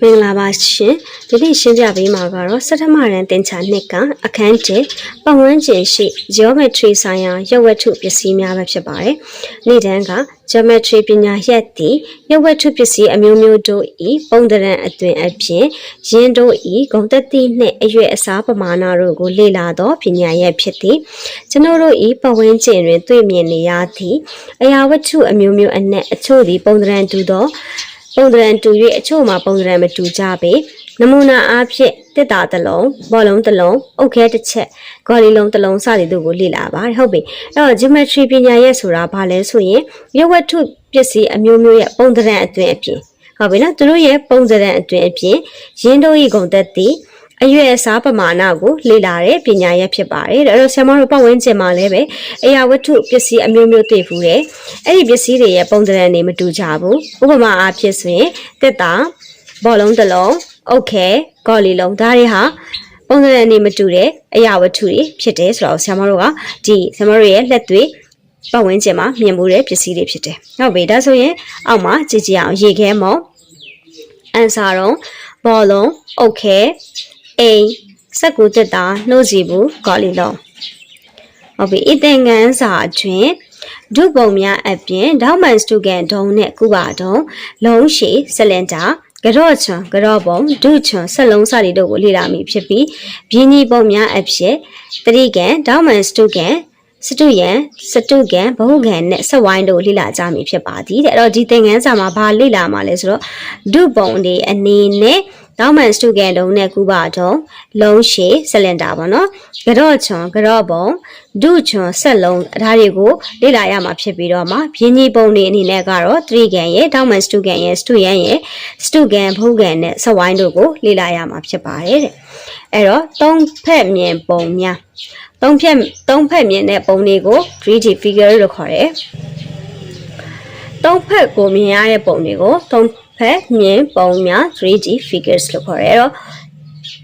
မင်္ဂလာပါရှင်ဒီနေ့ရှင်းပြပေးမှာကတော့စက်ထမရန်တင်ချာနှစ်ကအခန်းကျပတ်ဝန်းကျင်ရှိ geometry ဆိုင်ရာရုပ်ဝတ္ထုပစ္စည်းများပဲဖြစ်ပါတယ်နေ့တန်းက geometry ပညာရပ်သည့်ရုပ်ဝတ္ထုပစ္စည်းအမျိုးမျိုးတို့ဤပုံသဏ္ဍာန်အသွင်အပြင်ယင်းတို့ဤဂုံတက်တိနှင့်အရွယ်အစားပမာဏတို့ကိုလေ့လာသောပညာရပ်ဖြစ်သည်ကျွန်တော်တို့ဤပတ်ဝန်းကျင်တွင်တွေ့မြင်နေရသည့်အရာဝတ္ထုအမျိုးမျိုးအနက်အချို့သည်ပုံသဏ္ဍာန်တူသော ပုံသဏ္ဍာန်တူ၍အချို့မှာပုံသဏ္ဍာန်မတူကြပေနမူနာအားဖြင့်တစ်တာတစ်လုံးဘောလုံးတစ်လုံးအုတ်ခဲတစ်ချက်ဂေါ်လီလုံးတစ်လုံးစသည်တို့ကိုလေ့လာပါတယ်ဟုတ်ပြီအဲ့တော့ geometry ပညာရဲ့ဆိုတာဘာလဲဆိုရင်ရုပ်ဝတ္ထုပစ္စည်းအမျိုးမျိုးရဲ့ပုံသဏ္ဍာန်အတွင်အပြင်ဟုတ်ပြီနော်သူတို့ရဲ့ပုံသဏ္ဍာန်အတွင်အပြင်ရင်းတို့ဤဂုံသက်တည် အရွယ်အစားပမာဏကိုလေ့လာတဲ့ပညာရပ်ဖြစ်ပါတယ်။ဒါတော့ဆရာမတို့ပတ်ဝန်းကျင်မှာလည်းပဲအရာဝတ္ထုပစ္စည်းအမျိုးမျိုးတွေ့ဖူးတယ်။အဲ့ဒီပစ္စည်းတွေရဲ့ပုံသဏ္ဍာန်တွေမတူကြဘူး။ဥပမာအားဖြင့်ဆိုရင်တက်တာဘောလုံးတစ်လုံးအုတ်ခဲဂေါ်လီလုံးဒါတွေဟာပုံသဏ္ဍာန်တွေမတူတဲ့အရာဝတ္ထုတွေဖြစ်တယ်ဆိုတော့ဆရာမတို့ကဒီဆရာမတို့ရဲ့လက်တွေ့ပတ်ဝန်းကျင်မှာမြင်မှုတဲ့ပစ္စည်းတွေဖြစ်တယ်။ဟုတ်ပြီဒါဆိုရင်အောက်မှာကြည့်ကြည့်အောင်ရေခဲမော်အန်စာတော့ဘောလုံးအုတ်ခဲ အိမ်စက်ကူတက်တာနှုတ်စီဘူးဂေါ်လီလုံးဟုတ်ပြီအသင်္ကန်းစာအတွင်းဒုပုံများအပြင်ဒေါမန်စတူကန်ဒုံနဲ့ကုပါဒုံလုံးရှည်ဆလင်တာကြော့ချွန်ကြော့ပုံဒုချွန်ဆက်လုံးစတွေတို့ကိုလေ့လာမိဖြစ်ပြီးဘင်းကြီးပုံများအဖြစ်တတိကန်ဒေါမန်စတူကန်စတုယံစတုကံဘဟုကံနဲ့ဆက်ဝိုင်းတို့လေ့လာကြမည်ဖြစ်ပါသည်တဲ့အဲ့တော့ဒီသင်ခန်းစာမှာဘာလေ့လာမှာလဲဆိုတော့ဒုပုံတွေအနေနဲ့ တောင်းမန်စတုကန်တုံးနဲ့ကူပါတုံးလုံးရှည်ဆလင်တာပေါ့နော်ကြော့ချွန်ကြော့ပုံဒုချွန်ဆက်လုံးအထားတွေကိုလေ့လာရမှာဖြစ်ပြီးတော့မှပြင်းကြီးပုံတွေအနေနဲ့ကတော့3ကန်ရဲ့တောင်းမန်စတုကန်ရဲ့စတုယံရဲ့စတုကန်ဘဟုကံနဲ့ဆက်ဝိုင်းတို့ကိုလေ့လာရမှာဖြစ်ပါတယ်တဲ့အဲ့တော့သုံးဖက်မြင်ပုံများသုံးဖက်သုံးဖက်မြင်တဲ့ပုံတွေကို 3D figure လို့ခေါ်တယ်သုံးဖက်ကိုမြင်ရတဲ့ပုံတွေကိုသုံး ဖက်မြင်ပုံများ 3D figures လို့ခေါ်တယ်အဲ့တော့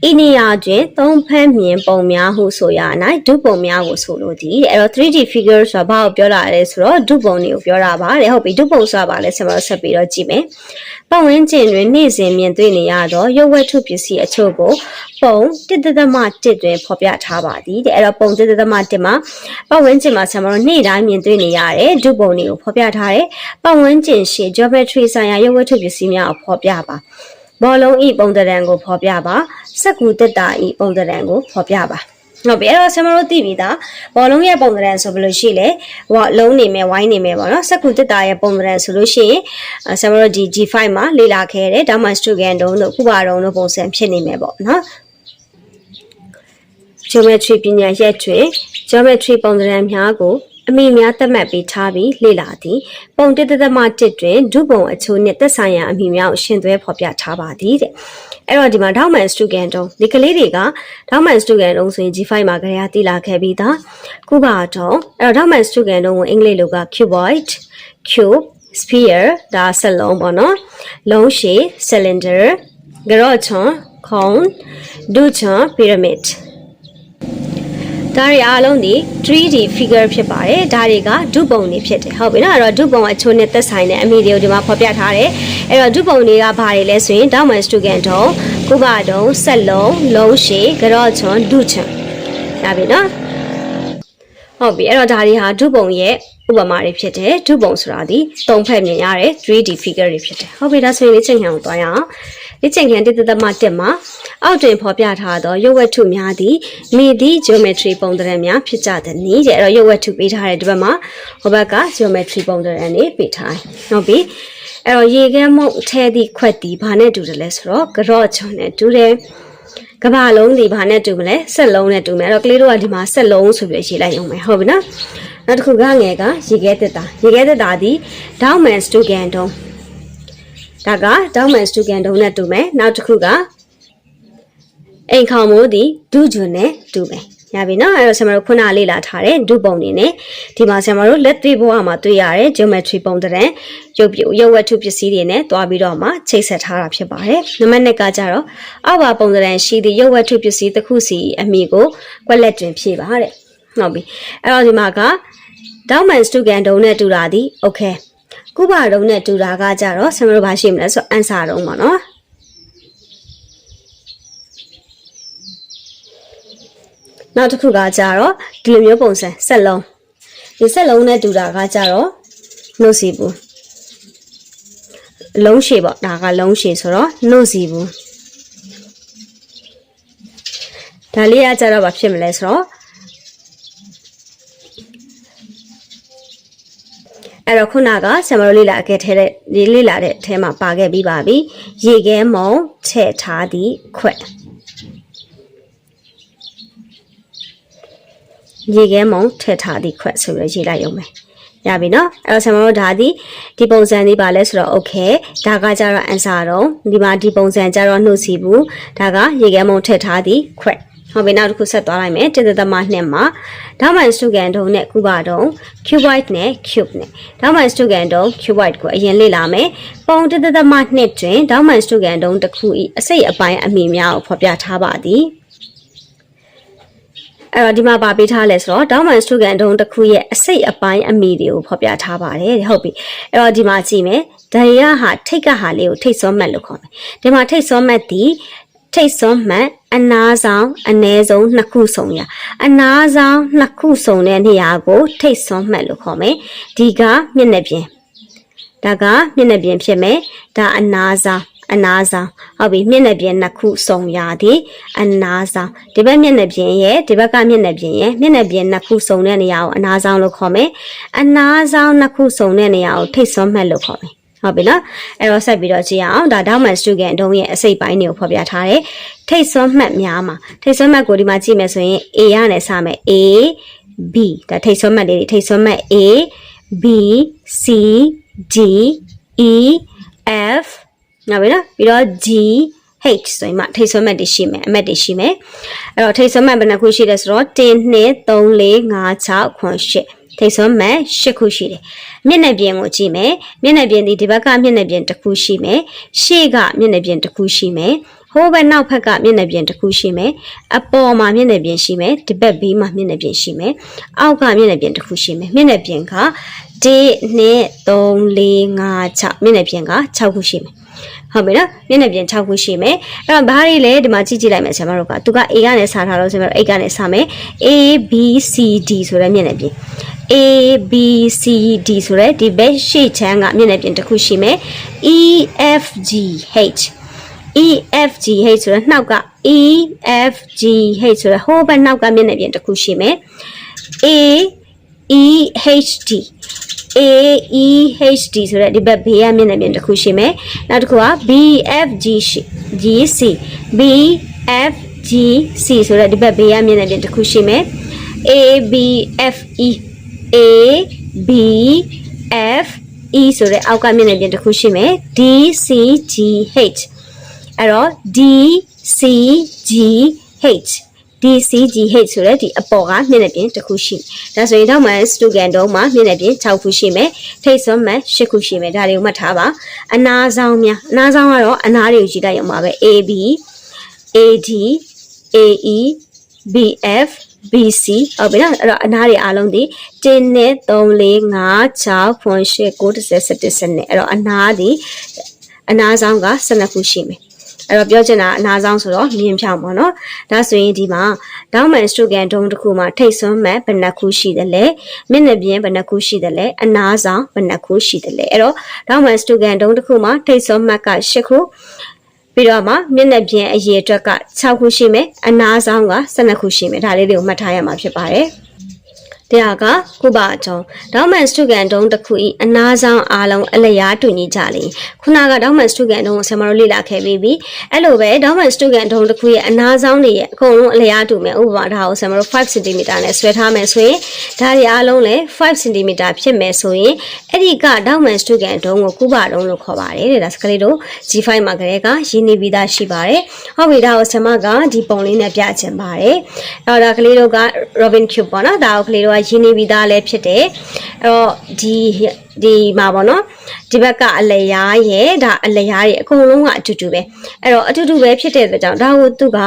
ဤနေရာတွင်သုံးဖက်မြင်ပုံများဟုဆိုရ၌ဒုပုံများကိုဆိုလိုသည်တဲ့အဲ့တော့ 3D figure ဆိုတာဘာကိုပြောတာလဲဆိုတော့ဒုပုံတွေကိုပြောတာပါတဲ့ဟုတ်ပြီဒုပုံဆိုတာဘာလဲဆက်မလို့ဆက်ပြီးတော့ကြည့်မယ်ပတ်ဝန်းကျင်တွင်နေ့စဉ်မြင်တွေ့နေရသောရုပ်ဝတ္ထုပစ္စည်းအချို့ကိုပုံတစ်သမ1တွင်ဖော်ပြထားပါသည်တဲ့အဲ့တော့ပုံတစ်သမ1မှာပတ်ဝန်းကျင်မှာဆက်မလို့နေ့တိုင်းမြင်တွေ့နေရတဲ့ဒုပုံတွေကိုဖော်ပြထားတယ်ပတ်ဝန်းကျင်ရှိ geometry ဆိုင်ရာရုပ်ဝတ္ထုပစ္စည်းများကိုဖော်ပြပါ ဘောလုံးဤပုံသဏ္ဍာန်ကိုဖော်ပြပါစက္ကူတက်တာဤပုံသဏ္ဍာန်ကိုဖော်ပြပါဟုတ်ပြီအဲ့တော့ဆမတို့သိပြီသားဘောလုံးရဲ့ပုံသဏ္ဍာန်ဆိုဘယ်လိုရှိလဲဟိုလုံးနေမယ်ဝိုင်းနေမယ်ပေါ့နော်စက္ကူတက်တာရဲ့ပုံသဏ္ဍာန်ဆိုလို့ရှိရင်ဆမတို့ဒီ G5 မှာလေ့လာခဲ့တဲ့ဒါမှစတူကန်တုံးတို့ခုပါတုံးတို့ပုံစံဖြစ်နေမယ်ပေါ့နော် geometry ပညာရက်တွင် geometry ပုံသဏ္ဍာန်များကို အမိများသတ်မှတ်ပေးထားပြီးလေ့လာသည်ပုံတစ်သက်သမတစ်တွင်ဒုပုံအချို့နှင့်သက်ဆိုင်ရာအမိများကိုရှင်းသွဲဖော်ပြထားပါသည်တဲ့အဲ့တော့ဒီမှာဒေါမန်စတူကန်တုံးဒီကလေးတွေကဒေါမန်စတူကန်တုံးဆိုရင် G5 မှာကြရာတိလာခဲ့ပြီးသားခုပါတော့အဲ့တော့ဒေါမန်စတူကန်တုံးကိုအင်္ဂလိပ်လိုက cuboid cube sphere ဒါဆက်လုံးပေါ့နော်လုံးရှည် cylinder ကြော့ချွန် cone ဒုချွန် pyramid ဒါတွေအားလုံးဒီ 3D figure ဖြစ်ပါတယ်ဒါတွေကဒုပုံတွေဖြစ်တယ်ဟုတ်ပြီနော်အဲ့တော့ဒုပုံအချိုးနဲ့သက်ဆိုင်တဲ့အမီတွေကိုဒီမှာဖော်ပြထားတယ်အဲ့တော့ဒုပုံတွေကဘာတွေလဲဆိုရင်တောင်းမန်စတူကန်တုံးကုဘတုံးဆက်လုံးလုံးရှည်ကြော့ချွန်ဒုချွန်ဒါပြီနော်ဟုတ်ပြီအဲ့တော့ဒါတွေဟာဒုပုံရဲ့ဥပမာတွေဖြစ်တယ်ဒုပုံဆိုတာဒီသုံးဖက်မြင်ရတဲ့ 3D figure တွေဖြစ်တယ်ဟုတ်ပြီဒါဆိုရင်လေ့ကျင့်ခန်းကိုသွားရအောင် လေ့ကျင့်ခန်းတစ်သက်သမတက်မှာအောက်တွင်ဖော်ပြထားသောရုပ်ဝတ္ထုများသည်မိသည့် geometry ပုံသဏ္ဍာန်များဖြစ်ကြသည်နည်းတဲ့အဲ့တော့ရုပ်ဝတ္ထုပေးထားတဲ့ဒီဘက်မှာဟိုဘက်က geometry ပုံသဏ္ဍာန်တွေပေးထားတယ်ဟုတ်ပြီအဲ့တော့ရေခဲမုတ်ထဲသည့်ခွက်သည်ဘာနဲ့တူတယ်လဲဆိုတော့ကြော့ချွန်နဲ့တူတယ်ကဘာလုံးဒီဘာနဲ့တူမလဲဆက်လုံးနဲ့တူမယ်အဲ့တော့ကလေးတို့ကဒီမှာဆက်လုံးဆိုပြီးရေးလိုက်အောင်မယ်ဟုတ်ပြီနော်နောက်တစ်ခုကငယ်ကရေခဲတက်တာရေခဲတက်တာဒီဒေါမန်စတူကန်တုံး ဒါကဒေါမန်စတူကန်ဒုံနဲ့တူမယ်နောက်တစ်ခုကအိမ်ခေါင်မိုးဒီဒူဂျွန်နဲ့တူမယ်ရပြီနော်အဲ့တော့ဆရာမတို့ခုနလေ့လာထားတဲ့ဒုပုံနေနဲ့ဒီမှာဆရာမတို့လက်တွေ့ဘဝမှာတွေ့ရတဲ့ geometry ပုံသဏ္ဍာန်ရုပ်ပြုရုပ်ဝတ္ထုပစ္စည်းတွေနဲ့တွားပြီးတော့မှချိတ်ဆက်ထားတာဖြစ်ပါတယ်နံပါတ်1ကကြတော့အောက်ပါပုံသဏ္ဍာန်ရှိသည့်ရုပ်ဝတ္ထုပစ္စည်းတစ်ခုစီအမိကိုကွက်လက်တွင်ဖြည့်ပါတဲ့ဟုတ်ပြီအဲ့တော့ဒီမှာက down man stu gan ဒုံနဲ့တူတာဒီ okay ကုဘရုံနဲ့တူတာကကြတော့ဆမတို့ဘာရှိမလဲဆိုတော့ answer တုံးပေါ့နော်နောက်တစ်ခုကကြတော့ဒီလိုမျိုးပုံစံဆက်လုံးဒီဆက်လုံးနဲ့တူတာကကြတော့နှုတ်စီဘူးလုံးရှည်ပေါ့ဒါကလုံးရှည်ဆိုတော့နှုတ်စီဘူးဒါလေးကကြတော့ဘာဖြစ်မလဲဆိုတော့ အဲ့တော့ခုနကဆံမရိုလေးလာခဲ့ထဲတဲ့လေးလေးလာတဲ့အထဲမှာပါခဲ့ပြီးပါပြီရေခဲမုံထည့်ထားသည့်ခွက်ရေခဲမုံထည့်ထားသည့်ခွက်ဆိုပြီးရေးလိုက်ရုံပဲရပြီနော်အဲ့တော့ဆံမရိုဒါဒီဒီပုံစံလေးပါလဲဆိုတော့ okay ဒါကကြတော့ answer တော့ဒီမှာဒီပုံစံကြတော့နှုတ်စီဘူးဒါကရေခဲမုံထည့်ထားသည့်ခွက် ဟုတ်ပြီနောက်တစ်ခုဆက်သွားလိုက်မယ်တသက်သမနှစ်မှာဒေါမန်စတူကန်တုံးနဲ့ကုပါတုံး cuboid နဲ့ cube နဲ့ဒေါမန်စတူကန်တုံး cuboid ကိုအရင်လေ့လာမယ်ပုံတသက်သမနှစ်တွင်ဒေါမန်စတူကန်တုံးတစ်ခု၏အစိတ်အပိုင်းအမည်များကိုဖော်ပြထားပါသည်အဲ့တော့ဒီမှာပါပေးထားလဲဆိုတော့ဒေါမန်စတူကန်တုံးတစ်ခုရဲ့အစိတ်အပိုင်းအမည်တွေကိုဖော်ပြထားပါတယ်ဟုတ်ပြီအဲ့တော့ဒီမှာကြည့်မယ်ဒရီယာဟာထိတ်ကဟာလေးကိုထိတ်စောမှတ်လို့ခေါ်မယ်ဒီမှာထိတ်စောမှတ်သည်ထိတ်စွန်းမှတ် အနာဆောင်အ ਨੇ ဆုံးနှစ်ခုစုံရအနာဆောင်နှစ်ခုစုံတဲ့နေရာကို ထိတ်စွန်းမှတ်လို့ခေါ်မယ်ဒီကမျက်နှာပြင်ဒါကမျက်နှာပြင်ဖြစ်မယ်ဒါအနာဆောင်အနာဆောင်ဟုတ်ပြီမျက်နှာပြင်နှစ်ခုစုံရသည်အနာဆောင်ဒီဘက်မျက်နှာပြင်ရဲ့ဒီဘက်ကမျက်နှာပြင်ရဲ့မျက်နှာပြင်နှစ်ခုစုံတဲ့နေရာကိုအနာဆောင်လို့ခေါ်မယ်အနာဆောင်နှစ်ခုစုံတဲ့နေရာကိုထိတ်စွန်းမှတ်လို့ခေါ်မယ် ဟုတ်ပြီနော်အဲ့တော့ဆက်ပြီးတော့ကြည့်အောင်ဒါဒေါမန်စတူဂန်အတုံးရဲ့အစိတ်ပိုင်းတွေကိုဖော်ပြထားတယ်ထိတ်စွန်းမှတ်များမှာထိတ်စွန်းမှတ်ကိုဒီမှာကြည့်မယ်ဆိုရင် A ရနဲ့စမယ် A B ဒါထိတ်စွန်းမှတ်လေးတွေထိတ်စွန်းမှတ် A B C D E F နော်ပြီနော်ပြီးတော့ G H ဆိုရင်မှထိတ်ဆွဲမှတ်တွေရှိမယ်အမှတ်တွေရှိမယ်အဲ့တော့ထိတ်ဆွဲမှတ်ဘယ်နှခုရှိလဲဆိုတော့1 2 3 4 5 6 9 10 ထိတ်ဆွဲမှတ်10ခုရှိတယ်မျက်နှာပြင်ကိုကြည့်မယ်မျက်နှာပြင်ဒီဒီဘက်ကမျက်နှာပြင်တစ်ခုရှိမယ်ရှေ့ကမျက်နှာပြင်တစ်ခုရှိမယ်ဟိုးဘက်နောက်ဘက်ကမျက်နှာပြင်တစ်ခုရှိမယ်အပေါ်မှာမျက်နှာပြင်ရှိမယ်ဒီဘက်ဘေးမှာမျက်နှာပြင်ရှိမယ်အောက်ကမျက်နှာပြင်တစ်ခုရှိမယ်မျက်နှာပြင်က1 2 3 4 5 6မျက်နှာပြင်က6ခုရှိမယ်ဟုတ်ပြီနော်မျက်နှာပြင်6ခုရှိမယ်အဲ့တော့ဘာတွေလဲဒီမှာကြည့်ကြည့်လိုက်မယ်ဆရာမတို့ကသူက A ကနေစထားလို့ဆရာမတို့ A ကနေစမယ် A B C D ဆိုတဲ့မျက်နှာပြင် A B C D ဆိုတဲ့ဒီဘက်ရှေ့ချမ်းကမျက်နှာပြင်တစ်ခုရှိမယ် E F G H E F G H ဆိုတော့နှောက်က E F G H ဆိုတော့ဟိုးဘက်နောက်ကမျက်နှာပြင်တစ်ခုရှိမယ် A E H D A E H D ဆိုတဲ့ဒီဘက်ဘေးကမျက်နှာပြင်တစ်ခုရှိမယ်နောက်တစ်ခုက B F G G C B F G C ဆိုတဲ့ဒီဘက်ဘေးကမျက်နှာပြင်တစ်ခုရှိမယ် A B F E A B F E ဆိုတဲ့အောက်ကမျက်နှာပြင်တစ်ခုရှိမယ် D C G H အဲ့တော့ D C G H DCGH ဆိုတဲ့ဒီအပေါ်ကမျက်နှာပြင်တစ်ခုရှိ။ဒါဆိုရင်တော့မှစတူကန်တုံးမှာမျက်နှာပြင်6ခုရှိမယ်။ထိတ်စွမ်းမှ10ခုရှိမယ်။ဒါတွေကိုမှတ်ထားပါ။အနာဆောင်များအနာဆောင်ကတော့အနာတွေကိုကြည့်လိုက်ရမှာပဲ AB AD AE BF BC ဟုတ်ပြီနော်အဲ့တော့အနားတွေအားလုံးဒီ1နဲ့3 4 5 6 9 10 9 10 11 12အဲ့တော့အနားဒီအနားဆောင်က12ခုရှိမယ်အဲ့တော့ပြောချင်တာအနာဆောင်ဆိုတော့မြင်ဖြောင်းပေါ့နော်ဒါဆိုရင်ဒီမှာဒေါမန်စတူကန်ဒုံတစ်ခုမှာထိတ်ဆွမ်းမှတ်ဘယ်နှခုရှိတယ်လဲမျက်နှာပြင်ဘယ်နှခုရှိတယ်လဲအနာဆောင်ဘယ်နှခုရှိတယ်လဲအဲ့တော့ဒေါမန်စတူကန်ဒုံတစ်ခုမှာထိတ်ဆွမ်းမှတ်က10ခု ပြီးတော့မှမျက်နှာပြင်အရေအတွက်က6ခုရှိမယ်အနာဆောင်က12ခုရှိမယ်ဒါလေးတွေကိုမှတ်ထားရမှာဖြစ်ပါတယ် တရားကကုပါအတုံးဒေါမန်စတူကန်တုံးတစ်ခုဤအနာဆောင်အားလုံးအလျားတူညီကြလေခုနကဒေါမန်စတူကန်တုံးကိုဆရာမတို့လေ့လာခဲ့ပြီးပြီအဲ့လိုပဲဒေါမန်စတူကန်တုံးတစ်ခုရဲ့အနာဆောင်တွေရဲ့အကုန်လုံးအလျားတူမယ်ဥပမာဒါကိုဆရာမတို့5 cm နဲ့ဆွဲထားမယ်ဆိုရင်ဒါတွေအားလုံးလည်း5 cm ဖြစ်မယ်ဆိုရင်အဲ့ဒီကဒေါမန်စတူကန်တုံးကိုကုပါတုံးလို့ခေါ်ပါတယ်တဲ့ဒါစကလေးတို့ G5 မှာကလေးကရင်းနေပြီးသားရှိပါတယ်ဟုတ်ပြီဒါကိုဆရာမကဒီပုံလေးနဲ့ပြချင်ပါတယ်အဲ့တော့ဒါကလေးတို့က Robin Cube ပေါ့နော်ဒါကိုကလေးတို့ကရင်းနေပြီးသားလည်းဖြစ်တယ်အဲ့တော့ဒီဒီမှာပေါ့နော်ဒီဘက်ကအလျားရဲ့ဒါအလျားရဲ့အကုန်လုံးကအတူတူပဲအဲ့တော့အတူတူပဲဖြစ်တဲ့အတွက်ကြောင့်ဒါကိုသူက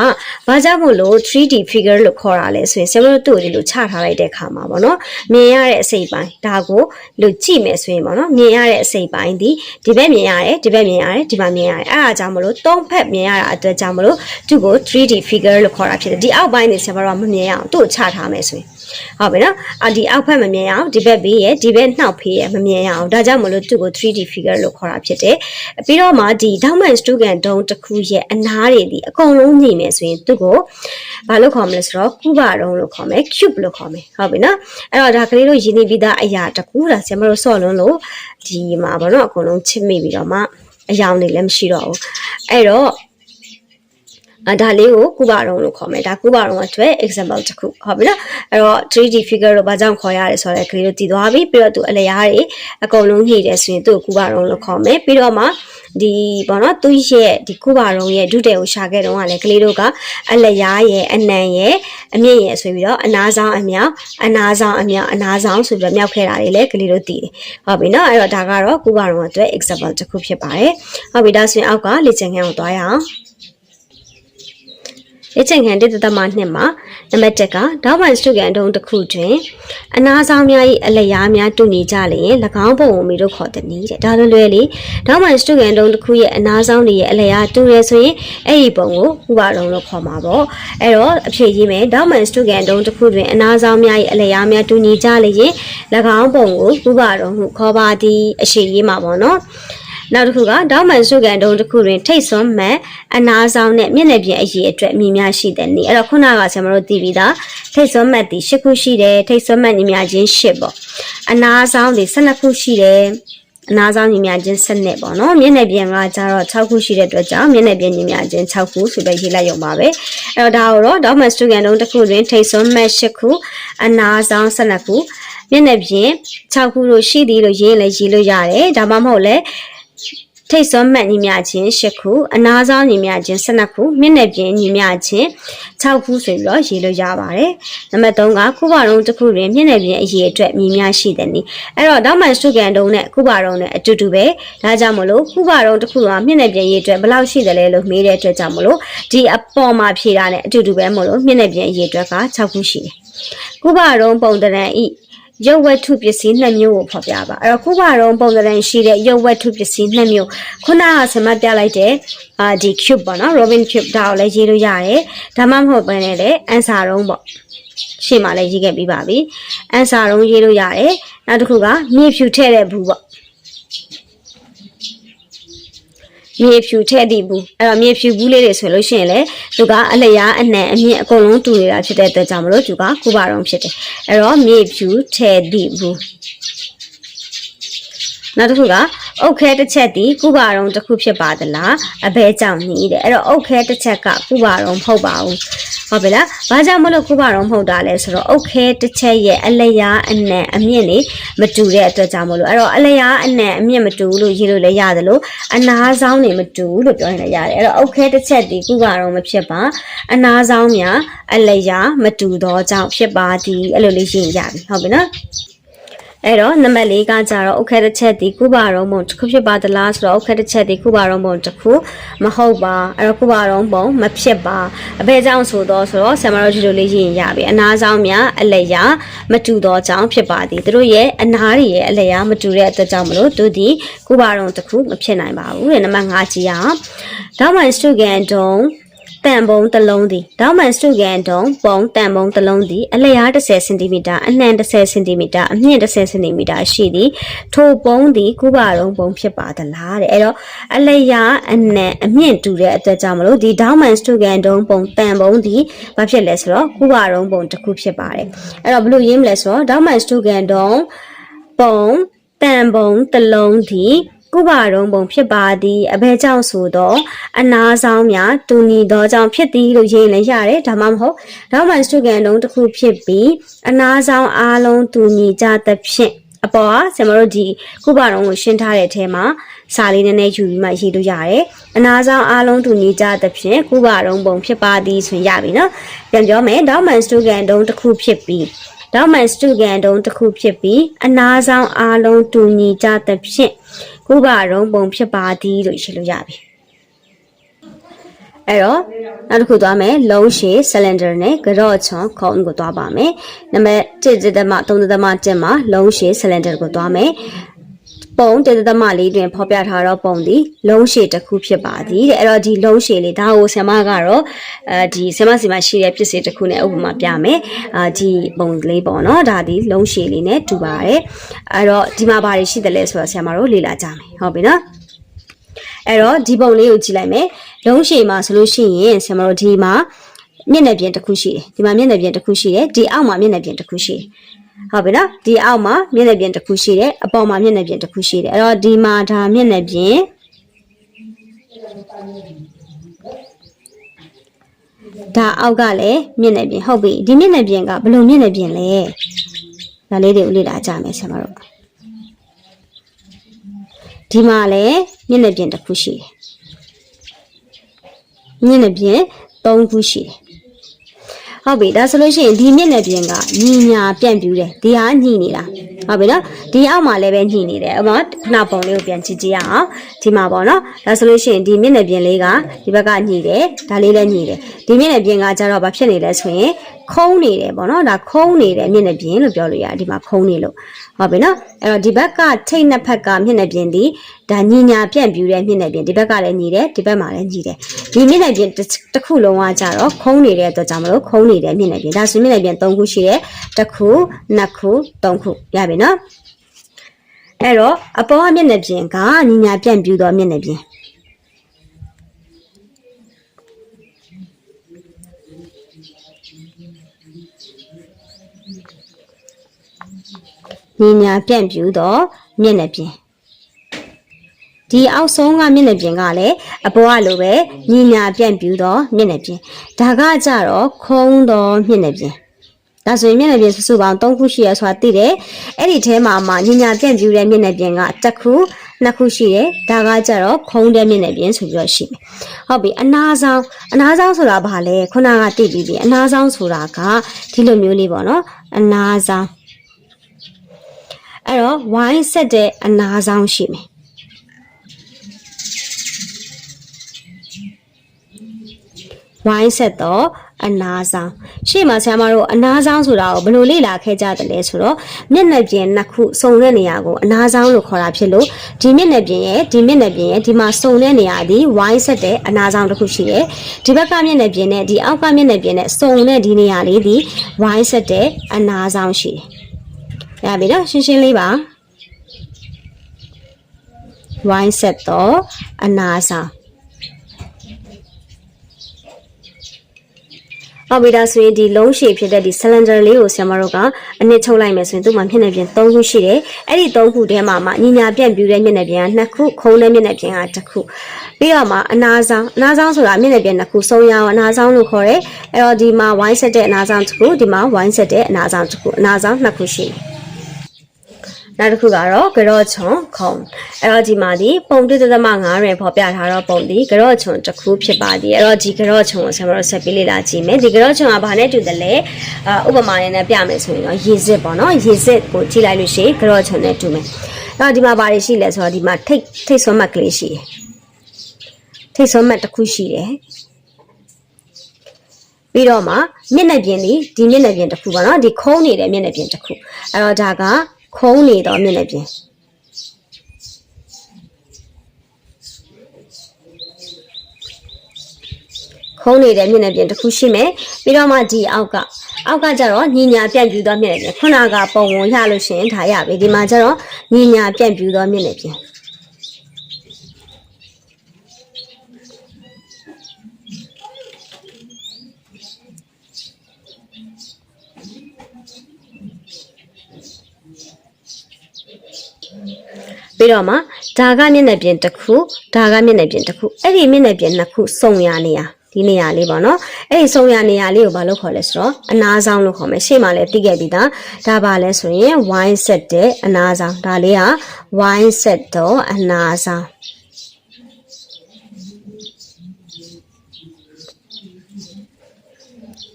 ဘာကြောင့်မို့လို့ 3D figure လို့ခေါ်တာလဲဆိုရင်ဆရာတို့တို့ဒီလိုချထားလိုက်တဲ့အခါမှာပေါ့နော်မြင်ရတဲ့အစိတ်ပိုင်းဒါကိုလို့ကြည့်မယ်ဆိုရင်ပေါ့နော်မြင်ရတဲ့အစိတ်ပိုင်းဒီဒီဘက်မြင်ရတယ်ဒီဘက်မြင်ရတယ်ဒီမှာမြင်ရတယ်အဲ့ဒါကြောင့်မလို့သုံးဖက်မြင်ရတာအတွက်ကြောင့်မလို့သူ့ကို 3D figure လို့ခေါ်တာဖြစ်တယ်ဒီအောက်ပိုင်းနေဆရာတို့ကမမြင်ရအောင်သူ့ကိုချထားမယ်ဆိုရင် ဟုတ်ပြီနော်အဒီအောက်ဖက်မမြင်ရအောင်ဒီဘက်ဘေးရဲ့ဒီဘက်နှောက်ဖေးရဲ့မမြင်ရအောင်ဒါကြောင့်မလို့သူ့ကို 3D figure လို့ခေါ်တာဖြစ်တယ်ပြီးတော့မှဒီ Dauman Stugan ဒုံတစ်ခုရဲ့အနားတွေဒီအကုန်လုံးညီမယ်ဆိုရင်သူ့ကိုဘာလို့ခေါ်မလဲဆိုတော့ကုဘာတုံးလို့ခေါ်မယ် cube လို့ခေါ်မယ်ဟုတ်ပြီနော်အဲ့တော့ဒါကလေးတို့ရင်းနေပြီးသားအရာတစ်ခုဒါဆရာမတို့ဆော့လွန်းလို့ဒီမှာပေါ့နော်အကုန်လုံးချစ်မိပြီးတော့မှအယောင်တွေလည်းမရှိတော့ဘူးအဲ့တော့အ ဒါလေးကိုကုဘာတုံးလို့ခေါ်မယ်ဒါကုဘာတုံးအတွက် example တစ်ခုဟုတ်ပြီလားအဲ့တော့ 3D figure တော့ဘာကြောင့်ခေါ်ရလဲဆိုတော့ကလေးတို့တည်သွားပြီပြီးတော့သူအလျားတွေအကုန်လုံးညှိတယ်ဆိုရင်သူ့ကိုကုဘာတုံးလို့ခေါ်မယ်ပြီးတော့မှဒီဘောနော်သူရဲ့ဒီကုဘာတုံးရဲ့ဒုတယ်ကိုရှာခဲ့တော့ကလည်းကလေးတို့ကအလျားရဲ့အနံရဲ့အမြင့်ရဲ့ဆိုပြီးတော့အနာဆောင်အမြောက်အနာဆောင်အမြောက်အနာဆောင်ဆိုပြီးတော့မြောက်ခဲ့တာတွေလည်းကလေးတို့တည်တယ်ဟုတ်ပြီနော်အဲ့တော့ဒါကတော့ကုဘာတုံးအတွက် example တစ်ခုဖြစ်ပါတယ်ဟုတ်ပြီဒါဆိုရင်အောက်ကလေ့ကျင့်ခန်းကိုသွားရအောင် လေ့ကျင့်ခန်းတစ်သက်မှနှစ်မှာနံပါတ်1ကဒေါက်ပိုင်စတုကန်တုံးတစ်ခုတွင်အနာဆောင်များ၏အလျားများတူညီကြလျင်၎င်းပုံကိုမီတို့ခေါ်သည်နည်းတဲ့ဒါလိုလွယ်လေဒေါက်ပိုင်စတုကန်တုံးတစ်ခုရဲ့အနာဆောင်တွေရဲ့အလျားတူရဲဆိုရင်အဲ့ဒီပုံကိုဥပါတုံးလို့ခေါ်မှာပေါ့အဲ့တော့အဖြေရေးမယ်ဒေါက်ပိုင်စတုကန်တုံးတစ်ခုတွင်အနာဆောင်များ၏အလျားများတူညီကြလျင်၎င်းပုံကိုဥပါတုံးဟုခေါ်ပါသည်အရှိရေးမှာပေါ့နော် နောက်တစ်ခုကဒေါမန်စုကန်တုံးတစ်ခုတွင်ထိတ်စွန်းမှန်အနာဆောင်နဲ့မျက်နှာပြင်အရေးအတွက်အမည်များရှိတဲ့နေ့အဲ့တော့ခုနကဆရာမတို့သိပြီးသားထိတ်စွန်းမှတ်ဒီ၈ခုရှိတယ်ထိတ်စွန်းမှတ်ညီများချင်း၈ပေါ့အနာဆောင်ဒီ၁၂ခုရှိတယ်အနာဆောင်ညီများချင်း7နဲ့ပေါ့နော်မျက်နှာပြင်ကကျတော့6ခုရှိတဲ့အတွက်ကြောင့်မျက်နှာပြင်ညီများချင်း6ခုဆိုပြီးရေးလိုက်ရုံပါပဲအဲ့တော့ဒါကိုတော့ဒေါမန်စတူကန်တုံးတစ်ခုတွင်ထိတ်စွန်းမှတ်၈ခုအနာဆောင်12ခုမျက်နှာပြင်6ခုလို့ရှိသည်လို့ရေးရင်လည်းရေးလို့ရတယ်ဒါမှမဟုတ်လည်း ထိတ်စွန်းမှတ်ညီမြချင်း၈ခုအနာဆောင်ညီမြချင်း12ခုမျက်နှာပြင်ညီမြချင်း6ခုဆိုပြီးတော့ရေးလို့ရပါတယ်နံပါတ်3ကခုပါတော့တစ်ခုတွင်မျက်နှာပြင်အရေးအတွက်ညီမြရှိတဲ့နည်းအဲ့တော့တောက်မှန်စုကန်တုံးနဲ့ခုပါတော့နဲ့အတူတူပဲဒါကြောင့်မလို့ခုပါတော့တစ်ခုကမျက်နှာပြင်ရေးအတွက်ဘယ်လောက်ရှိတယ်လဲလို့မေးတဲ့အတွက်ကြောင့်မလို့ဒီအပေါ်မှာဖြေတာနဲ့အတူတူပဲမလို့မျက်နှာပြင်အရေးအတွက်က6ခုရှိတယ်ခုပါတော့ပုံတရံဤ ရုပ်ဝတ္ထုပစ္စည်းနှစ်မျိုးကိုဖော်ပြပါအဲ့တော့ခုပါတော့ပုံစံရှိတဲ့ရုပ်ဝတ္ထုပစ္စည်းနှစ်မျိုးခုနကဆမပြလိုက်တဲ့အာဒီ cube ပေါ့နော် robin cube ဒါကိုလည်းရေးလို့ရတယ်ဒါမှမဟုတ်ဘဲနဲ့လည်း answer တုံးပေါ့ရှေ့မှာလည်းရေးခဲ့ပြီးပါပြီ answer တုံးရေးလို့ရတယ်နောက်တစ်ခုကမြေဖြူထည့်တဲ့ဘူးပေါ့ မြေဖြူထည့်သည့်ဘူးအဲ့တော့မြေဖြူဘူးလေးတွေဆိုလို့ရှိရင်လေသူကအလျားအနှံအမြင့်အကုန်လုံးတူနေတာဖြစ်တဲ့အတွက်ကြောင့်မလို့သူကကုပါတော့ဖြစ်တယ်အဲ့တော့မြေဖြူထည့်သည့်ဘူးနောက်တစ်ခုက အုတ်ခဲတစ်ချက်ဒီကုပါတော့တစ်ခုဖြစ်ပါသလားအဘဲကြောင့်နီးတယ်အဲ့တော့အုတ်ခဲတစ်ချက်ကကုပါတော့မဟုတ်ပါဘူးဟုတ်ပြီလားဘာကြောင့်မလို့ကုပါတော့မဟုတ်တာလဲဆိုတော့အုတ်ခဲတစ်ချက်ရဲ့အလျားအနှံအမြင့်နေမတူတဲ့အတွက်ကြောင့်မလို့အဲ့တော့အလျားအနှံအမြင့်မတူလို့ရေးလို့လည်းရတယ်လို့အနာဆောင်နေမတူလို့ပြောရင်လည်းရတယ်အဲ့တော့အုတ်ခဲတစ်ချက်ဒီကုပါတော့မဖြစ်ပါအနာဆောင်များအလျားမတူတော့ကြောင့်ဖြစ်ပါသည်အဲ့လိုလေးရေးရပြီဟုတ်ပြီနော် အဲ့တော့နံပါတ်၄ကကြတော့ဥက္ကဋ္ဌချက်ဒီကုပါရုံးပုံတစ်ခုဖြစ်ပါသလားဆိုတော့ဥက္ကဋ္ဌချက်ဒီကုပါရုံးပုံတစ်ခုမဟုတ်ပါအဲ့တော့ကုပါရုံးပုံမဖြစ်ပါအဘယ်ကြောင့်ဆိုတော့ဆိုတော့ဆမ်မာရိုဂျီလိုလေးရေးရင်ရပြီအနာဆောင်များအလျာမတူသောကြောင့်ဖြစ်ပါသည်သူတို့ရဲ့အနာတွေရဲ့အလျာမတူတဲ့အတွက်ကြောင့်မလို့သူဒီကုပါရုံးတစ်ခုမဖြစ်နိုင်ပါဘူးတဲ့နံပါတ်၅ကြည့်ရအောင်ဒေါမိုင်စတူကန် တုံးတန်ပုံတစ်လုံးသည်ဒေါမန်စတုကန်တုံပုံတန်ပုံတစ်လုံးသည်အလျား10စင်တီမီတာအနှံ10စင်တီမီတာအမြင့်10စင်တီမီတာရှိသည်ထိုပုံသည်ကုပါရုံပုံဖြစ်ပါသလားတဲ့အဲ့တော့အလျားအနှံအမြင့်တူတဲ့အတွက်ကြောင့်မလို့ဒီဒေါမန်စတုကန်တုံပုံတန်ပုံသည်ဘာဖြစ်လဲဆိုတော့ကုပါရုံပုံတစ်ခုဖြစ်ပါတယ်အဲ့တော့ဘယ်လိုရေးမလဲဆိုတော့ဒေါမန်စတုကန်တုံပုံတန်ပုံတစ်လုံးသည် ကုပါရုံပုံဖြစ်ပါသည်အဘဲကြောင့်ဆိုတော့အနာဆောင်များတူညီသောကြောင့်ဖြစ်သည်လို့ရေးလည်းရတယ်ဒါမှမဟုတ်ဒေါမန်စတုကန်လုံးတစ်ခုဖြစ်ပြီးအနာဆောင်အားလုံးတူညီကြသဖြင့်အပေါ်ကဆင်မတို့ဒီကုပါရုံကိုရှင်းထားတဲ့အထဲမှာစာလေးနည်းနည်းယူပြီးမှရေးလို့ရတယ်အနာဆောင်အားလုံးတူညီကြသဖြင့်ကုပါရုံပုံဖြစ်ပါသည်ဆိုရင်ရပြီနော်ပြန်ပြောမယ်ဒေါမန်စတုကန်လုံးတစ်ခုဖြစ်ပြီးတောက်မှန်စတုကန်တုံးတစ်ခုဖြစ်ပြီးအနာဆောင်အားလုံးတူညီကြသဖြင့် ကုဘရုံပုံဖြစ်ပါသည်လို့ရှင်းလို့ရပြီအဲ့တော့နောက်တစ်ခုသွားမယ်လုံးရှည် cylinder နဲ့ကြော့ချွန်ခုံကိုသွားပါမယ်နံပါတ်1သမ3သမ1မှာလုံးရှည် cylinder ကိုသွားမယ် ပုံတသသမလေးတွင်ဖော်ပြထားတော့ပုံသည်လုံးရှည်တစ်ခုဖြစ်ပါသည်တဲ့အဲ့တော့ဒီလုံးရှည်လေးဒါကိုဆ iam ကတော့အဲဒီဆ iam စီမှာရှိတဲ့ပစ္စည်းတစ်ခုနဲ့ဥပမာပြမယ်အာဒီပုံလေးပေါ့နော်ဒါဒီလုံးရှည်လေးနဲ့တူပါတယ်အဲ့တော့ဒီမှာဘာတွေရှိတယ်လဲဆိုတော့ဆ iam တို့လေ့လာကြမယ်ဟုတ်ပြီနော်အဲ့တော့ဒီပုံလေးကိုကြည့်လိုက်မယ်လုံးရှည်မှာဆိုလို့ရှိရင်ဆ iam တို့ဒီမှာမျက်နှာပြင်တစ်ခုရှိတယ်ဒီမှာမျက်နှာပြင်တစ်ခုရှိတယ်ဒီအောက်မှာမျက်နှာပြင်တစ်ခုရှိတယ် ဟုတ်ပြီနော်ဒီအောက်မှာမျက်နှာပြင်တစ်ခုရှိတယ်အပေါ်မှာမျက်နှာပြင်တစ်ခုရှိတယ်အဲ့တော့ဒီမှာဒါမျက်နှာပြင်ဒါအောက်ကလည်းမျက်နှာပြင်ဟုတ်ပြီဒီမျက်နှာပြင်ကဘယ်လိုမျက်နှာပြင်လဲဒါလေးတွေကိုလေ့လာကြမယ်ဆရာမတို့ဒီမှာလည်းမျက်နှာပြင်တစ်ခုရှိတယ်မျက်နှာပြင်၃ခုရှိတယ် ဟုတ်ပြီဒါဆိုလို့ရှိရင်ဒီမျက်နှာပြင်ကညီညာပြန့်ပြူးတယ်ဒီဟာညီနေတာ ဟုတ်ပြီနော်ဒီအောက်မှာလည်းပဲညီနေတယ်အမခဏပုံလေးကိုပြန်ကြည့်ကြည့်ရအောင်ဒီမှာပေါ့နော်ဒါဆိုလို့ရှိရင်ဒီမျက်နှာပြင်လေးကဒီဘက်ကညီတယ်ဒါလေးလည်းညီတယ်ဒီမျက်နှာပြင်ကကျတော့ဘာဖြစ်နေလဲဆိုရင်ခုံးနေတယ်ပေါ့နော်ဒါခုံးနေတဲ့မျက်နှာပြင်လို့ပြောလို့ရတယ်ဒီမှာခုံးနေလို့ဟုတ်ပြီနော်အဲ့တော့ဒီဘက်ကထိတ်နှစ်ဖက်ကမျက်နှာပြင်ဒီဒါညီညာပြန့်ပြူတဲ့မျက်နှာပြင်ဒီဘက်ကလည်းညီတယ်ဒီဘက်မှာလည်းညီတယ်ဒီမျက်နှာပြင်တစ်ခုလုံးကကြတော့ခုံးနေတဲ့အတွက်ကြောင့်မလို့ခုံးနေတဲ့မျက်နှာပြင်ဒါဆိုမျက်နှာပြင်၃ခုရှိတယ်တစ်ခုနှစ်ခုသုံးခုရပြီနော်အဲ့တော့အပေါ်ကမျက်နှာပြင်ကညီညာပြန့်ပြူသောမျက်နှာပြင်ညီညာပြန့်ပြူသောမျက်နှာပြင်ဒီအောက်ဆုံးကမျက်နှာပြင်ကလည်းအပေါ်ကလိုပဲညီညာပြန့်ပြူသောမျက်နှာပြင်ဒါကကြတော့ခုံးသောမျက်နှာပြင် ဒါဆိုရင်မျက်နှာပြင်စုစုပေါင်း၃ခုရှိရဆိုတာသိတယ်အဲ့ဒီထဲမှာမှညီညာပြန့်ပြူတဲ့မျက်နှာပြင်ကတစ်ခုနှစ်ခုရှိတယ်ဒါကကြတော့ခုံးတဲ့မျက်နှာပြင်ဆိုပြီးတော့ရှိမယ်ဟုတ်ပြီအနာဆောင်အနာဆောင်ဆိုတာဘာလဲခုနကသိပြီးပြီအနာဆောင်ဆိုတာကဒီလိုမျိုးလေးပေါ့နော်အနာဆောင်အဲ့တော့ဝိုင်းဆက်တဲ့အနာဆောင်ရှိမယ်ဝိုင်းဆက်တော့ အနာဆောင်ရှေ့မှာဆရာမတို့အနာဆောင်ဆိုတာကိုဘယ်လိုလေ့လာခဲ့ကြတယ်လဲဆိုတော့မျက်နှာပြင်နှစ်ခုစုံတဲ့နေရာကိုအနာဆောင်လို့ခေါ်တာဖြစ်လို့ဒီမျက်နှာပြင်ရဲ့ဒီမျက်နှာပြင်ရဲ့ဒီမှာစုံတဲ့နေရာဒီဝိုင်းဆက်တဲ့အနာဆောင်တစ်ခုရှိတယ်ဒီဘက်ကမျက်နှာပြင်နဲ့ဒီအောက်ကမျက်နှာပြင်နဲ့စုံတဲ့ဒီနေရာလေးဒီဝိုင်းဆက်တဲ့အနာဆောင်ရှိတယ်ရပြီနော်ရှင်းရှင်းလေးပါဝိုင်းဆက်တော့အနာဆောင် အော်ဘီဒါဆိုရင်ဒီလုံးရှည်ဖြစ်တဲ့ဒီ cylinder လေးကိုဆရာမတို့ကအနစ်ချုပ်လိုက်မယ်ဆိုရင်သူ့မှာမျက်နှာပြင်၃ခုရှိတယ်။အဲ့ဒီ၃ခုထဲမှာမှညီညာပြန့်ပြူတဲ့မျက်နှာပြင်က2ခုခုံးတဲ့မျက်နှာပြင်က1ခုပြီးတော့မှအနာဆောင်အနာဆောင်ဆိုတာမျက်နှာပြင်2ခုစုံရအောင်အနာဆောင်လို့ခေါ်တယ်။အဲ့တော့ဒီမှာ wine set တဲ့အနာဆောင်တစ်ခုဒီမှာ wine set တဲ့အနာဆောင်တစ်ခုအနာဆောင်2ခုရှိတယ်။ နောက်တစ်ခုကတော့ကြော့ချွန်ခုံအဲ့တော့ဒီမှာဒီပုံတစ်သမ9တွင်ဖော်ပြထားတော့ပုံဒီကြော့ချွန်တစ်ခုဖြစ်ပါသည်အဲ့တော့ဒီကြော့ချွန်ကိုကျွန်တော်တို့ဆက်ပြီးလေ့လာကြည့်မယ်ဒီကြော့ချွန်ကဘာနဲ့တူတယ်လဲအာဥပမာနဲ့နဲ့ပြမယ်ဆိုရင်တော့ရေစစ်ပေါ့နော်ရေစစ်ကိုကြည့်လိုက်လို့ရှိရင်ကြော့ချွန်နဲ့တူမယ်အဲ့တော့ဒီမှာဘာတွေရှိလဲဆိုတော့ဒီမှာထိတ်ထိတ်ဆွမ်းမတ်ကလေးရှိတယ်ထိတ်ဆွမ်းမတ်တစ်ခုရှိတယ်ပြီးတော့မှမျက်နှာပြင်ဒီဒီမျက်နှာပြင်တစ်ခုပေါ့နော်ဒီခုံးနေတဲ့မျက်နှာပြင်တစ်ခုအဲ့တော့ဒါက ခုံးနေတော့မျက်နှာပြင်ခုံးနေတဲ့မျက်နှာပြင်တစ်ခုရှိမယ်ပြီးတော့မှဒီအောက်ကအောက်ကကျတော့ညီညာပြန့်ပြူသောမျက်နှာပြင်ခုနကပုံဝင်ရလို့ရှိရင်ဒါရပြီဒီမှာကျတော့ညီညာပြန့်ပြူသောမျက်နှာပြင် ပြီးတော့မှဒါကမျက်နှာပြင်တစ်ခုဒါကမျက်နှာပြင်တစ်ခုအဲ့ဒီမျက်နှာပြင်နှစ်ခုစုံရနေရဒီနေရာလေးပေါ့နော်အဲ့ဒီစုံရနေရာလေးကိုဘာလို့ခေါ်လဲဆိုတော့အနာဆောင်လို့ခေါ်မယ်ရှေ့မှာလည်းသိခဲ့ပြီးသားဒါပါလဲဆိုရင် wine set တဲ့အနာဆောင်ဒါလေးက wine set တော့အနာဆောင်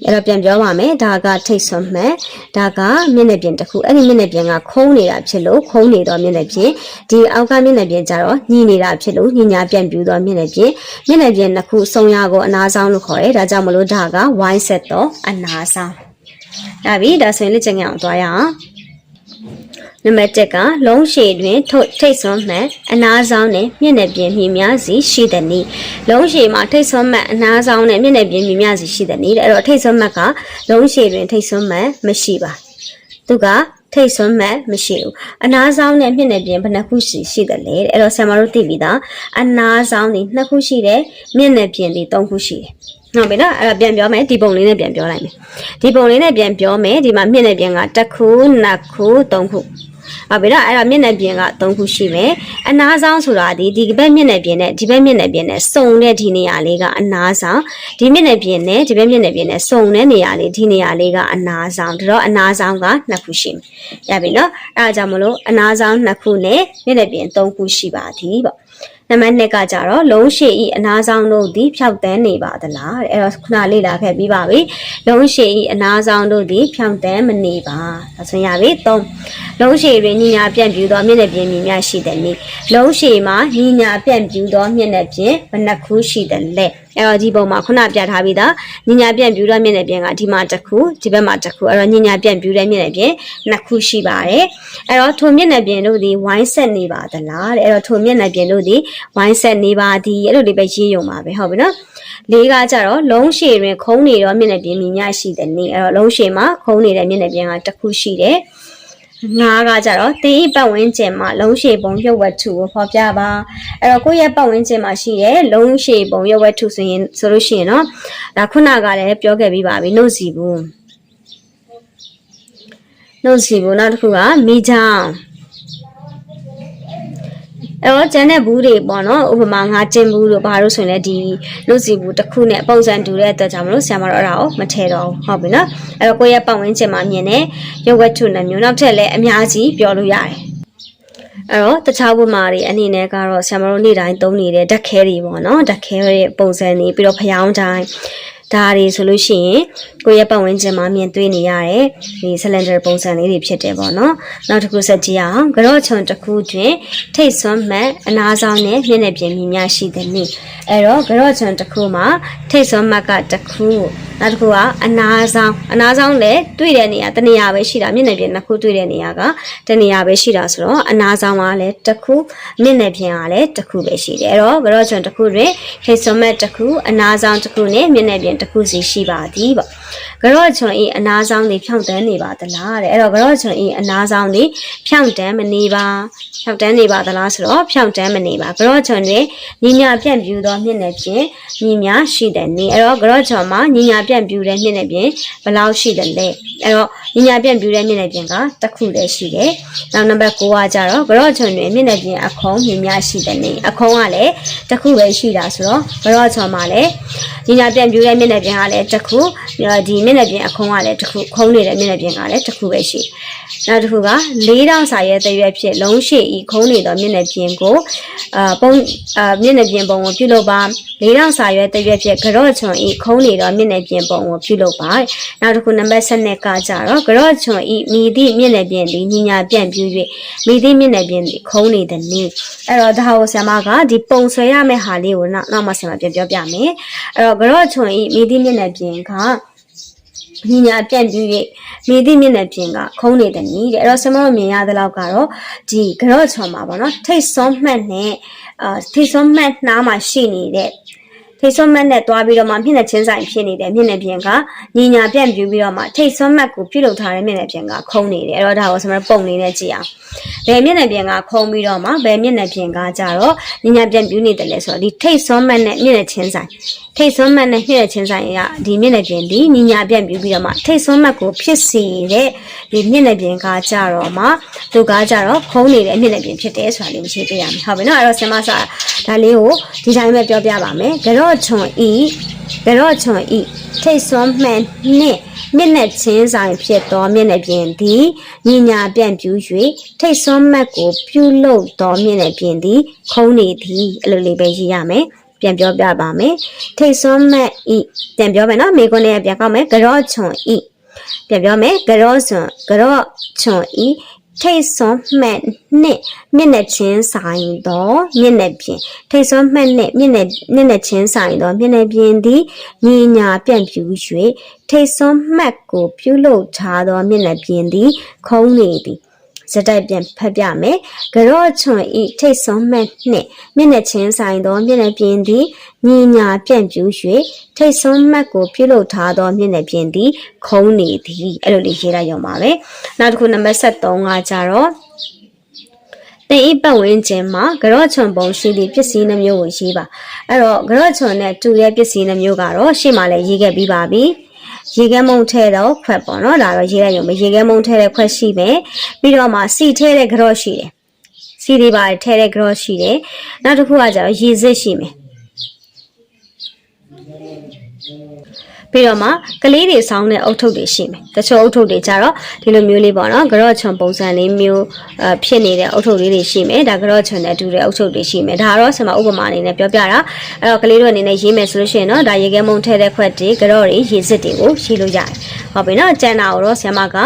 အဲ့တော့ပြန်ပြောပါမယ်ဒါကထိတ်ဆွမ်းမှတ်ဒါကမျက်နှာပြင်တစ်ခုအဲ့ဒီမျက်နှာပြင်ကခုံးနေတာဖြစ်လို့ခုံးနေတော့မျက်နှာပြင်ဒီအောက်ကမျက်နှာပြင်ကျတော့ညီနေတာဖြစ်လို့ညီညာပြန်ပြူတော့မျက်နှာပြင်မျက်နှာပြင်တစ်ခုစုံရကိုအနာဆောင်လို့ခေါ်တယ်ဒါကြောင့်မလို့ဒါက y set တော့အနာဆောင်ဒါပြီဒါဆိုရင်လက်ကျင်အောင်သွားရအောင် နံပါတ်1ကလုံးရှည်တွင်ထုတ်ထိတ်ဆွမ်းမှန်အနာဆောင်နဲ့မျက်နှာပြင်မြင်များစီရှိတဲ့နည်းလုံးရှည်မှာထိတ်ဆွမ်းမှန်အနာဆောင်နဲ့မျက်နှာပြင်မြင်များစီရှိတဲ့နည်းတဲ့အဲ့တော့ထိတ်ဆွမ်းမှန်ကလုံးရှည်တွင်ထိတ်ဆွမ်းမှန်မရှိပါသူကထိတ်ဆွမ်းမှန်မရှိဘူးအနာဆောင်နဲ့မျက်နှာပြင်ဘယ်နှခုရှိရှိတယ်လဲတဲ့အဲ့တော့ဆရာမတို့သိပြီသားအနာဆောင်ဒီနှစ်ခုရှိတယ်မျက်နှာပြင်ဒီသုံးခုရှိတယ်ဟုတ်ပြီနော်အဲ့တော့ပြန်ပြောမယ်ဒီပုံလေးနဲ့ပြန်ပြောလိုက်မယ်ဒီပုံလေးနဲ့ပြန်ပြောမယ်ဒီမှာမျက်နှာပြင်ကတစ်ခုနှစ်ခုသုံးခု ဟုတ်ပြီနော်အဲ့တော့မျက်နှာပြင်က3ခုရှိမယ်အနားဆောင်ဆိုတာဒီဒီဘက်မျက်နှာပြင်နဲ့ဒီဘက်မျက်နှာပြင်နဲ့စုံတဲ့ဒီနေရာလေးကအနားဆောင်ဒီမျက်နှာပြင်နဲ့ဒီဘက်မျက်နှာပြင်နဲ့စုံတဲ့နေရာလေးဒီနေရာလေးကအနားဆောင်ဒါတော့အနားဆောင်က2ခုရှိမယ်ရပြီနော်အဲ့ဒါကြောင့်မလို့အနားဆောင်2ခုနဲ့မျက်နှာပြင်3ခုရှိပါသည်ပေါ့ နံပါတ်2ကကြတော့လုံးရှည်ဤအနာဆောင်တို့သည်ဖြောက်တန်းနေပါသလားတဲ့အဲ့တော့ခုနလေ့လာခဲ့ပြီးပါပြီလုံးရှည်ဤအနာဆောင်တို့သည်ဖြောက်တန်းမနေပါဒါဆိုရင်ရပြီ3လုံးရှည်တွင်ညီညာပြန့်ပြူသောမျက်နှာပြင်မြင်များရှိသည်နည်းလုံးရှည်မှာညီညာပြန့်ပြူသောမျက်နှာပြင်ဘယ်နှခုရှိတယ်လဲ အဲ့တော့ဒီပုံမှာခုနပြထားပြီးသားညီညာပြန့်ပြူသောမျက်နှာပြင်ကဒီမှာတစ်ခုဒီဘက်မှာတစ်ခုအဲ့တော့ညီညာပြန့်ပြူတဲ့မျက်နှာပြင်နှစ်ခုရှိပါတယ်အဲ့တော့ထိုမျက်နှာပြင်တို့သည်ဝိုင်းဆက်နေပါသလားတဲ့အဲ့တော့ထိုမျက်နှာပြင်တို့သည်ဝိုင်းဆက်နေပါသည်အဲ့လိုလေးပဲရေးရုံပါပဲဟုတ်ပြီနော်လေးကကြတော့လုံးရှည်တွင်ခုံးနေတော့မျက်နှာပြင်မြင်များရှိတဲ့နေ့အဲ့တော့လုံးရှည်မှာခုံးနေတဲ့မျက်နှာပြင်ကတစ်ခုရှိတယ် ငါးကကြတော့တင်းဤပတ်ဝန်းကျင်မှာလုံးရှည်ပုံရုပ်ဝတ္ထုကိုဖော်ပြပါအဲ့တော့ကိုယ့်ရဲ့ပတ်ဝန်းကျင်မှာရှိတဲ့လုံးရှည်ပုံရုပ်ဝတ္ထုဆိုရင်ဆိုလို့ရှိရင်တော့ဒါခုနကလည်းပြောခဲ့ပြီးပါပြီနှုတ်စီဘူးနှုတ်စီဘူးနောက်တစ်ခုကမိချောင်း အဲ့တော့ကျန်တဲ့ဘူးတွေပေါ့နော်ဥပမာငါကျင်ဘူးတို့ဘာလို့ဆိုရင်လည်းဒီလုစီဘူးတစ်ခုနဲ့ပုံစံတူတဲ့အတွက်ကြောင့်မလို့ဆရာမတို့အဲ့ဒါကိုမထည့်တော့ဘူးဟုတ်ပြီနော်အဲ့တော့ကိုယ့်ရဲ့ပတ်ဝန်းကျင်မှာမြင်တဲ့ရုပ်ဝတ္ထုနှမျိုးနောက်ထပ်လည်းအများကြီးပြောလို့ရတယ်အဲ့တော့တခြားဘုမာတွေအနေနဲ့ကတော့ဆရာမတို့နေ့တိုင်းသုံးနေတဲ့ဓာတ်ခဲတွေပေါ့နော်ဓာတ်ခဲရဲ့ပုံစံတွေပြီးတော့ဖျောင်းတိုင်းဒါတွေဆိုလို့ရှိရင် ကိုယ့်ရဲ့ပတ်ဝန်းကျင်မှာမြင်တွေ့နေရတဲ့ဒီ cylinder ပုံစံလေးတွေဖြစ်တယ်ပေါ့နော်နောက်တစ်ခုဆက်ကြည့်အောင်ကြော့ချွန်တစ်ခုတွင်ထိတ်ဆွမ်းမှတ်အနာဆောင်နဲ့မျက်နှာပြင်မြင်များရှိသည်နိအဲ့တော့ကြော့ချွန်တစ်ခုမှာထိတ်ဆွမ်းမှတ်ကတစ်ခုနောက်တစ်ခုကအနာဆောင်အနာဆောင်လည်းတွေ့တဲ့နေရာတစ်နေရာပဲရှိတာမျက်နှာပြင်နှစ်ခုတွေ့တဲ့နေရာကတစ်နေရာပဲရှိတာဆိုတော့အနာဆောင်ကလည်းတစ်ခုမျက်နှာပြင်ကလည်းတစ်ခုပဲရှိတယ်အဲ့တော့ကြော့ချွန်တစ်ခုတွင်ထိတ်ဆွမ်းမှတ်တစ်ခုအနာဆောင်တစ်ခုနဲ့မျက်နှာပြင်တစ်ခုစီရှိပါသည်ပေါ့ ကြော့ချွန်ဤအနာဆောင်တွေဖြောင့်တန်းနေပါသလားတဲ့အဲ့တော့ကြော့ချွန်ဤအနာဆောင်တွေဖြောင့်တန်းမနေပါဖြောင့်တန်းနေပါသလားဆိုတော့ဖြောင့်တန်းမနေပါကြော့ချွန်တွင်ညီညာပြန့်ပြူသောမျက်နှာပြင်ညီများရှိတဲ့နေအဲ့တော့ကြော့ချွန်မှာညီညာပြန့်ပြူတဲ့မျက်နှာပြင်ဘယ်လောက်ရှိတယ်လဲအဲ့တော့ညီညာပြန့်ပြူတဲ့မျက်နှာပြင်ကတစ်ခုတည်းရှိတယ်နောက်နံပါတ်9ကကြတော့ကြော့ချွန်တွင်မျက်နှာပြင်အခုံးညီများရှိတဲ့နေအခုံးကလည်းတစ်ခုပဲရှိတာဆိုတော့ကြော့ချွန်မှာလည်းညီညာပြန့်ပြူတဲ့မျက်နှာပြင်ကလည်းတစ်ခုဒီမျက်နှာပြင်အခုံးကလည်းတစ်ခုခုံးနေတဲ့မျက်နှာပြင်ကလည်းတစ်ခုပဲရှိနောက်တစ်ခုက၄တောင်စာရဲ့တရွက်ဖြစ်လုံးရှိဤခုံးနေသောမျက်နှာပြင်ကိုအာပုံအာမျက်နှာပြင်ပုံကိုပြုလုပ်ပါ၄တောင်စာရွက်တရွက်ဖြစ်ကြော့ချွန်ဤခုံးနေသောမျက်နှာပြင်ပုံကိုပြုလုပ်ပါနောက်တစ်ခုနံပါတ်7ကကြတော့ကြော့ချွန်ဤမိသည့်မျက်နှာပြင်သည်ညီညာပြန့်ပြူ၍မိသည့်မျက်နှာပြင်သည်ခုံးနေတဲ့နည်းအဲ့တော့ဒါကိုဆရာမကဒီပုံဆွဲရမယ့်ဟာလေးကိုနောက်နောက်မှဆရာမပြန်ပြောပြမယ်အဲ့တော့ကြော့ချွန်ဤမိသည့်မျက်နှာပြင်က ညီညာပြန့်ပြူ၍မိသည့်မျက်နှာပြင်ကခုံးနေတဲ့နီးတဲ့အဲ့တော့ဆမတို့မြင်ရသလောက်ကတော့ဒီကြော့ချွန်မှာပေါ့နော်ထိတ်စွန်းမှတ်နဲ့အာထိတ်စွန်းမှတ်နှားမှာရှိနေတဲ့ ထိတ်ဆွမ်းမတ်နဲ့တွားပြီးတော့မှမျက်နှာချင်းဆိုင်ဖြစ်နေတဲ့မျက်နှာပြင်ကညီညာပြန့်ပြူပြီးတော့မှထိတ်ဆွမ်းမတ်ကိုပြုလုပ်ထားတဲ့မျက်နှာပြင်ကခုံနေတယ်အဲ့တော့ဒါကိုကျွန်တော်ပုံလေးနဲ့ကြည့်အောင်ဘယ်မျက်နှာပြင်ကခုံပြီးတော့မှဘယ်မျက်နှာပြင်ကကြတော့ညီညာပြန့်ပြူနေတယ်လေဆိုတော့ဒီထိတ်ဆွမ်းမတ်နဲ့မျက်နှာချင်းဆိုင်ထိတ်ဆွမ်းမတ်နဲ့မျက်နှာချင်းဆိုင်ကဒီမျက်နှာပြင်ဒီညီညာပြန့်ပြူပြီးတော့မှထိတ်ဆွမ်းမတ်ကိုဖြစ်စေတဲ့ဒီမျက်နှာပြင်ကကြတော့မှသူကကြတော့ခုံနေတဲ့မျက်နှာပြင်ဖြစ်တယ်ဆိုတာလေးကိုရှင်းပြရမယ်ဟုတ်ပြီနော်အဲ့တော့ဆင်မစာဒါလေးကိုဒီတိုင်းပဲပြောပြပါမယ်ကြော့ချွန်ဤကြော့ချွန်ဤထိတ်ဆွမ်းမှန်နှင့်မျက်နှာချင်းဆိုင်ဖြစ်သောမျက်နှာပြင်သည်ညီညာပြန့်ပြူ၍ထိတ်ဆွမ်းမှတ်ကိုပြုလုပ်သောမျက်နှာပြင်သည် ခုံးနေသည်အဲ့လိုလေးပဲရေးရမယ်ပြန်ပြောပြပါမယ်ထိတ်စွန်းမဲ့ဤပြန်ပြောမယ်နော်မိကွန်းလေးကပြန်ကောက်မယ်ကြော့ချွန်ဤပြန်ပြောမယ်ကြော့ချွန်ကြော့ချွန်ဤ ထိတ်စွန်းမှတ်နှစ်မျက်နှာချင်းဆိုင်သောမျက်နှာပြင်ထိတ်စွန်းမှတ်နှစ်မျက်နှာမျက်နှာချင်းဆိုင်သောမျက်နှာပြင်သည်ညီညာပြန့်ပြူ၍ထိတ်စွန်းမှတ်ကိုပြုလုပ်ထားသောမျက်နှာပြင်သည်ခုံးနေသည် စက်တိုက်ပြန်ဖတ်ပြမယ်။ကြော့ချွန်ဤထိတ်ဆုံးမှတ်နှင့်မျက်နှာချင်းဆိုင်သောမျက်နှာပြင်သည်ညီညာပြန့်ပြူ၍ထိတ်ဆုံးမှတ်ကိုပြုလုပ်ထားသောမျက်နှာပြင်သည် ခုံးနေသည်အဲ့လိုလေးရေးလိုက်ရုံပါပဲ။နောက်တစ်ခုနံပါတ်73ကကြတော့တင်ဤပတ်ဝန်းကျင်မှာကြော့ချွန်ပုံရှိသည့်ပစ္စည်းနှမျိုးကိုရေးပါအဲ့တော့ကြော့ချွန်နဲ့တူတဲ့ပစ္စည်းနှမျိုးကတော့ရှေ့မှာလည်းရေးခဲ့ပြီးပါပြီ ရေခဲမုံထဲတော့ခွက်ပေါ့နော်ဒါတော့ရေးလိုက်ရုံပဲရေခဲမုံထဲတဲ့ခွက်ရှိမယ်ပြီးတော့မှစီထဲတဲ့ကြော့ရှိတယ်စီတွေပါထဲတဲ့ကြော့ရှိတယ်နောက်တစ်ခုကကျတော့ရေစစ်ရှိမယ် ပြီးတော့မှကလေးတွေဆောင်းတဲ့အုတ်ထုပ်တွေရှိမယ်တချို့အုတ်ထုပ်တွေကြတော့ဒီလိုမျိုးလေးပေါ့နော်ကြော့ချွန်ပုံစံလေးမျိုးအဖြစ်နေတဲ့အုတ်ထုပ်လေးတွေရှိမယ်ဒါကြော့ချွန်နဲ့အတူတဲ့အုတ်ထုပ်တွေရှိမယ်ဒါကတော့ဆင်မဥပမာအနေနဲ့ပြောပြတာအဲ့တော့ကလေးတို့အနေနဲ့ရေးမယ်ဆိုလို့ရှိရင်တော့ဒါရေခဲမုံထဲတဲ့ခွက်တွေကြော့တွေရေစစ်တွေကိုရေးလို့ရတယ်ဟုတ်ပြီနော်ကျန်တာကိုတော့ဆင်မက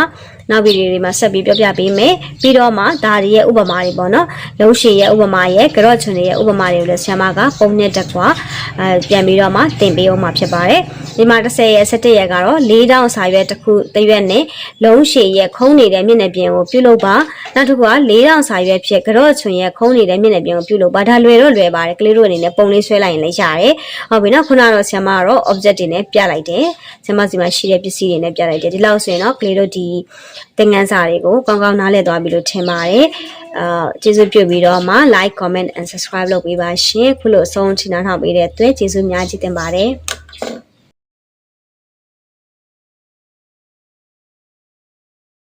နောက်ဗီဒီယိုတွေမှာဆက်ပြီးပြောပြပေးမယ်ပြီးတော့မှဒါတွေရဲ့ဥပမာတွေပေါ့နော်လုံးရှည်ရဲ့ဥပမာရဲ့ကြော့ချွန်တွေရဲ့ဥပမာတွေကိုလည်းဆင်မကပုံနဲ့တက်ကွာအဲပြန်ပြီးတော့မှသင်ပေးအောင်မှာဖြစ်ပါတယ်ဒီမှာ30ရက်17ရက်ကတော့၄တောင်စာရွက်တစ်ခုတစ်ရွက်နဲ့လုံးရှည်ရဲ့ခုံးနေတဲ့မျက်နှာပြင်ကိုပြုလုပ်ပါနောက်တစ်ခုက၄တောင်စာရွက်ဖြစ်ကြော့ချွန်ရဲ့ခုံးနေတဲ့မျက်နှာပြင်ကိုပြုလုပ်ပါဒါလွယ်တော့လွယ်ပါတယ်ကလေးတို့အနေနဲ့ပုံလေးဆွဲလိုက်ရင်လည်းရတယ်ဟုတ်ပြီနော်ခုနကတော့ဆင်မကတော့ object တွေနဲ့ပြလိုက်တယ်ဆင်မစီမှာရှိတဲ့ပစ္စည်းတွေနဲ့ပြလိုက်တယ်ဒီလောက်ဆိုရင်တော့ကလေးတို့ဒီသင်ခန်းစာတွေကိုကောင်းကောင်းနားလည်သွားပြီလို့ထင်ပါတယ်အာကျေးဇူးပြုပြီးတော့မှ like comment and subscribe လုပ်ပေးပါရှင်ခုလိုအဆုံးထိနားထောင်ပေးတဲ့အတွက်ကျေးဇူးများကြီးတင်ပါတယ်